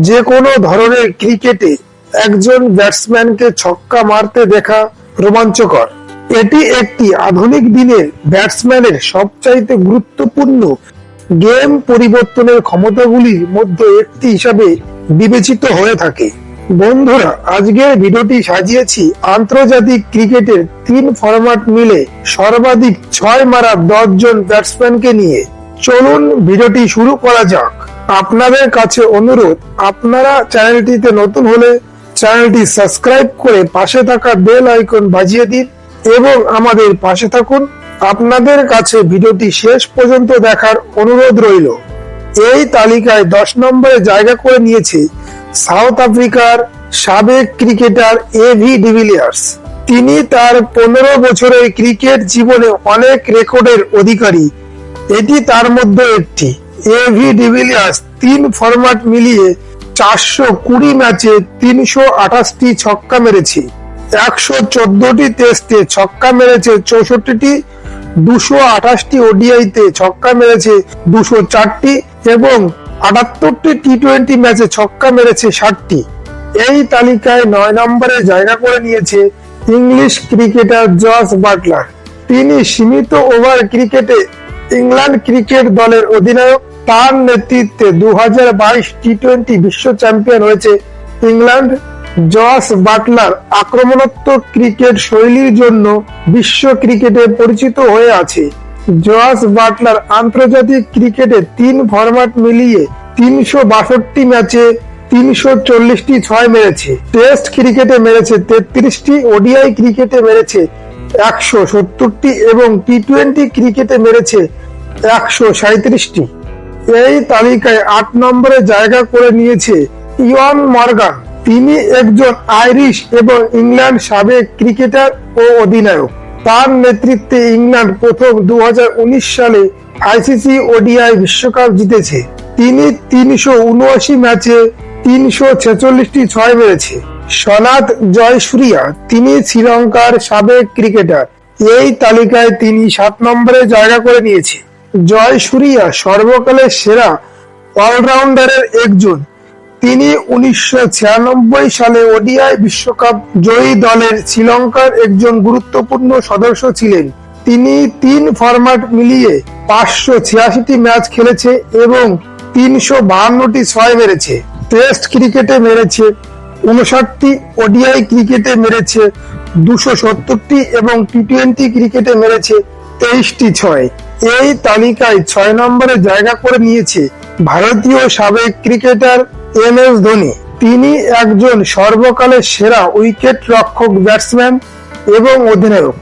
যে কোনো ধরনের ক্রিকেটে একজন ব্যাটসম্যানকে ছক্কা মারতে দেখা রোমাঞ্চকর। এটি একটি আধুনিক দিনের ব্যাটসম্যানের সবচাইতে গুরুত্বপূর্ণ গেম পরিবর্তনের ক্ষমতাগুলির মধ্যে একটি হিসাবে বিবেচিত হয়ে থাকে। বন্ধুরা, আজকের ভিডিওটি সাজিয়েছি আন্তর্জাতিক ক্রিকেটের তিন ফরম্যাট মিলে সর্বাধিক ছয় মারা দশ জন ব্যাটসম্যানকে নিয়ে। চলুন ভিডিওটি শুরু করা যাক। আপনাদের কাছে অনুরোধ, আপনারা চ্যানেলটিতে নতুন হলে চ্যানেলটি সাবস্ক্রাইব করে পাশে থাকা বেল আইকন বাজিয়ে দিন এবং আমাদের পাশে থাকুন। আপনাদের কাছে ভিডিওটি শেষ পর্যন্ত দেখার অনুরোধ রইল। এই তালিকায় দশ নম্বরে জায়গা করে নিয়েছে সাউথ আফ্রিকার সাবেক ক্রিকেটার এ ভি ডিভিলিয়ার্স। তিনি তার পনেরো বছরের ক্রিকেট জীবনে অনেক রেকর্ডের অধিকারী। এটি তার মধ্যে একটি। এ ভি ডিভিলিয়ার্স তিন ফরম্যাট মিলিয়ে চারশো কুড়ি ম্যাচে তিনশো আঠাশটি ছক্কা মেরেছে। একশো চোদ্দটি টেস্টে ছক্কা মেরেছে চৌষট্টিটি, দুশো আঠাশটি ওডিআইতে ছক্কা মেরেছে দুশো চারটি এবং আটাত্তরটি টি টোয়েন্টি ম্যাচে ছক্কা মেরেছে ষাটটি। এই তালিকায় নয় নম্বরে জায়গা করে নিয়েছে ইংলিশ ক্রিকেটার জস বাটলার তিনি সীমিত ওভার ক্রিকেটে ইংল্যান্ড ক্রিকেট দলের অধিনায়ক তার নেতৃত্বে দু হাজার বাইশ টি টোয়েন্টি বিশ্ব চ্যাম্পিয়ন হয়েছে ইংল্যান্ড। জস বাটলার আক্রমণাত্মক ক্রিকেট শৈলীর জন্য বিশ্ব ক্রিকেটে পরিচিত হয়ে আছে। জস বাটলার আন্তর্জাতিক ক্রিকেটে তিন ফরম্যাট মিলিয়ে তিনশো বাষট্টি ম্যাচে তিনশো চল্লিশটি ছয় মেরেছে। টেস্ট ক্রিকেটে মেরেছে তেত্রিশটি, ওডিআই ক্রিকেটে মেরেছে একশো সত্তরটি এবং টি টোয়েন্টি ক্রিকেটে মেরেছে একশো সাঁত্রিশটি এই তালিকায় আট নম্বরে জায়গা করে নিয়েছে ইয়ন মর্গান। তিনি একজন আইরিশ এবং ইংল্যান্ড সাবেক ক্রিকেটার ও অধিনায়ক। তার নেতৃত্বে ইংল্যান্ড প্রথম দুহাজার উনিশ সালে আইসিসি ওডিআই বিশ্বকাপ জিতেছে। তিনি তিনশো উনআশি ম্যাচে তিনশো ছেচল্লিশটি ছয় মেরেছে। সনাত জয়সূরিয়া, তিনি শ্রীলঙ্কার সাবেক ক্রিকেটার। এই তালিকায় তিনি সাত নম্বরে জায়গা করে নিয়েছে। জয়সূরিয়া সর্বকালের সেরা অলরাউন্ডারের একজন। তিনি উনিশশো ছিয়ানব্বই সালে ওডিআই বিশ্বকাপ জয়ী দলের শ্রীলঙ্কার একজন গুরুত্বপূর্ণ সদস্য ছিলেন। তিনি তিন ফরম্যাট মিলিয়ে পাঁচশো ছিয়াশিটি ম্যাচ খেলেছে এবং তিনশো বাহান্নটি ছয় মেরেছে। টেস্ট ক্রিকেটে মেরেছে, উনষাটটি ওডিআই ক্রিকেটে মেরেছে, দুশো সত্তরটি এবং টি টোয়েন্টি ক্রিকেটে মেরেছে তেইশটি ছয়। এই তালিকায় ছয় নম্বরে জায়গা করে নিয়েছে ভারতীয় সাবেক ক্রিকেটার এম এস ধোনি। তিনি একজন সর্বকালের সেরা উইকেট রক্ষক ব্যাটসম্যান এবং অধিনায়ক।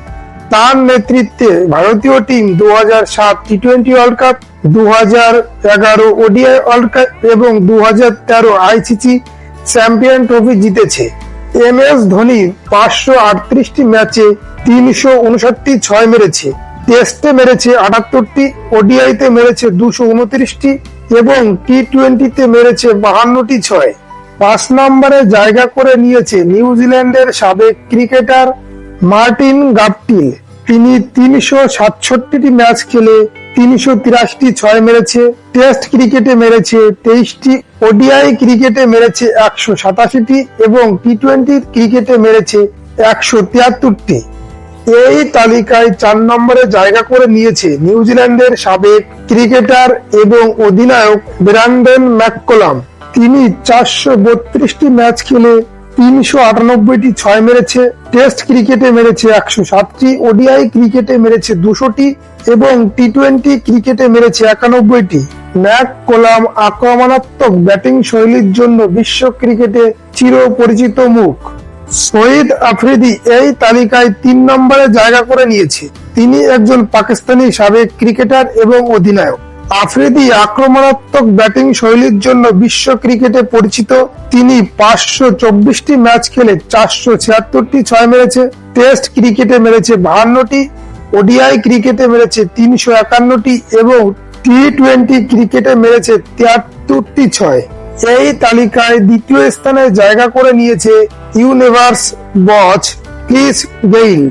তার নেতৃত্বে ভারতীয় টিম দু হাজার সাত টি টোয়েন্টি ওয়ার্ল্ড কাপ দু হাজার এগারো ওডিআই ওয়ার্ল্ড কাপ এবং দু হাজার তেরো আইসিসি চ্যাম্পিয়ন ট্রফি জিতেছে। এম এস ধোনি পাঁচশো আটত্রিশটি ম্যাচে তিনশো উনষাটটি ছয় মেরেছে। টেস্টে মেরেছে আটাত্তরটি, ওডিআইতে মেরেছে দুশো উনত্রিশটি এবং টি টোয়েন্টিতে মেরেছে বাহান্নটি ছয়। পাঁচ নম্বরে জায়গা করে নিয়েছে নিউজিল্যান্ডের সাবেক ক্রিকেটার মার্টিন গাপটিল। তিনি তিনশো সাতষট্টিটি ম্যাচ খেলে তিনশো তিরাশিটি ছয় মেরেছে, টেস্ট ক্রিকেটে মেরেছে তেইশটি, ওডিআই ক্রিকেটে মেরেছে একশো সাতাশিটি এবং টি টোয়েন্টি ক্রিকেটে মেরেছে একশো তিয়াত্তরটি। এই তালিকায় চার নম্বরে জায়গা করে নিয়েছে নিউজিল্যান্ডের সাবেক ক্রিকেটার এবং অধিনায়ক ব্র্যান্ডন ম্যাককোলাম। তিনি চারশো বত্রিশটি ম্যাচ খেলে তিনশো আটানব্বইটি ছয় মেরেছে, টেস্ট ক্রিকেটে মেরেছে একশো সাতটি, ওডিআই ক্রিকেটে মেরেছে দুশোটি এবং টি টোয়েন্টি ক্রিকেটে মেরেছে একানব্বইটি। ম্যাক কোলাম আক্রমণাত্মক ব্যাটিং শৈলীর জন্য বিশ্ব ক্রিকেটে চির পরিচিত মুখ। শহীদ আফ্রিদি এই তালিকায় তিন নম্বরে জায়গা করে নিয়েছে। তিনি একজন পাকিস্তানি সাবেক ক্রিকেটার এবং অধিনায়ক। আফ্রিদি আক্রমণাত্মক ব্যাটিং শৈলীর জন্য বিশ্ব ক্রিকেটে পরিচিত। তিনি পাঁচশো চব্বিশটি ম্যাচ খেলে চারশো ছিয়াত্তরটি ছয় মেরেছে, টেস্ট ক্রিকেটে মেরেছে বাহান্নটি, ওডিআই ক্রিকেটে মেরেছে তিনশো একান্নটি এবং টি টোয়েন্টি ক্রিকেটে মেরেছে তিয়াত্তরটি ছয়। এই তালিকায় দ্বিতীয় স্থানে জায়গা করে নিয়েছে ইউনিভার্স বচ ক্রিস গেইল।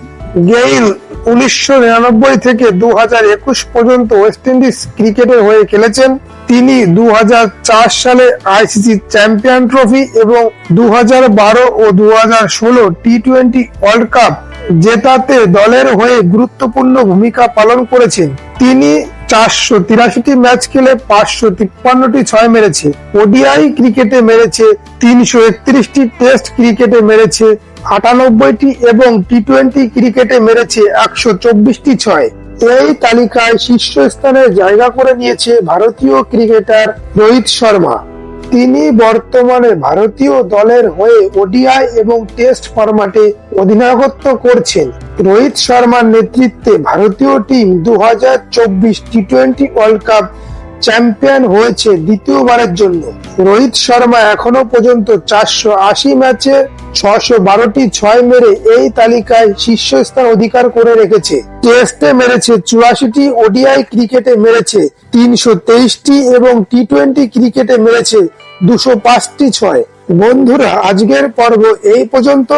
গেইল উনিশশো নিরানব্বই থেকে দু হাজার একুশ পর্যন্ত ওয়েস্ট ইন্ডিজ ক্রিকেটের হয়ে খেলেছেন। তিনি দু হাজার চার সালে আইসিসি চ্যাম্পিয়ন ট্রফি এবং দু হাজার বারো ও দু হাজার ষোলো টি টোয়েন্টি ওয়ার্ল্ড কাপ জেতাতে দলের হয়ে গুরুত্বপূর্ণ ভূমিকা পালন করেছেন। তিনি চারশো তিরাশিটি ম্যাচ খেলে পাঁচশো তিপ্পান্নটি ছয় মেরেছে। ওডিআই ক্রিকেটে মেরেছে তিনশো একত্রিশটি টেস্ট ক্রিকেটে মেরেছে আটানব্বইটি এবং টি টোয়েন্টি ক্রিকেটে মেরেছে একশো চব্বিশটি ছয়। এই তালিকায় শীর্ষস্থানে জায়গা করে নিয়েছে ভারতীয় ক্রিকেটার রোহিত শর্মা। তিনি বর্তমানে ভারতীয় দলের হয়ে ওডিআই এবং টেস্ট ফরম্যাটে অধিনায়কত্ব করছেন রোহিত শর্মার নেতৃত্বে ভারতীয় টিম দু হাজার চব্বিশ T twenty world cup champion হয়েছে দ্বিতীয়বারের জন্য। রোহিত শর্মা এখনও পর্যন্ত চারশো আশি ম্যাচে ছশো বারোটি ছয় মেরে এই তালিকায় শীর্ষস্থান অধিকার করে রেখেছে। টেস্টে মেরেছে চুরাশিটি ওডিআই ক্রিকেটে মেরেছে তিনশো তেইশটি এবং টি টোয়েন্টি ক্রিকেটে মেরেছে দুশো পাঁচটি ছয়। বন্ধুরা, আজকের পর্ব এই পর্যন্ত।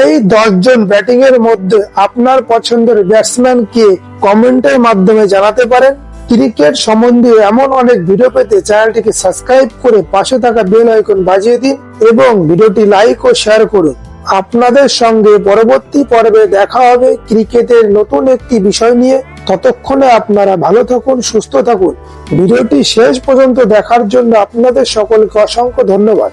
এই দশজন ব্যাটিং এর মধ্যে আপনার পছন্দের ব্যাটসম্যান কে কমেন্টের মাধ্যমে জানাতে পারেন। ক্রিকেট সম্বন্ধে এমন অনেক ভিডিও পেতে চ্যানেলটিকে সাবস্ক্রাইব করে পাশে থাকা বেল আইকন বাজিয়ে দিন এবং ভিডিওটি লাইক ও শেয়ার করুন। আপনাদের সঙ্গে পরবর্তী পর্বে দেখা হবে ক্রিকেটের নতুন একটি বিষয় নিয়ে। ততক্ষণে আপনারা ভালো থাকুন, সুস্থ থাকুন। ভিডিওটি শেষ পর্যন্ত দেখার জন্য আপনাদের সকলকে অসংখ্য ধন্যবাদ।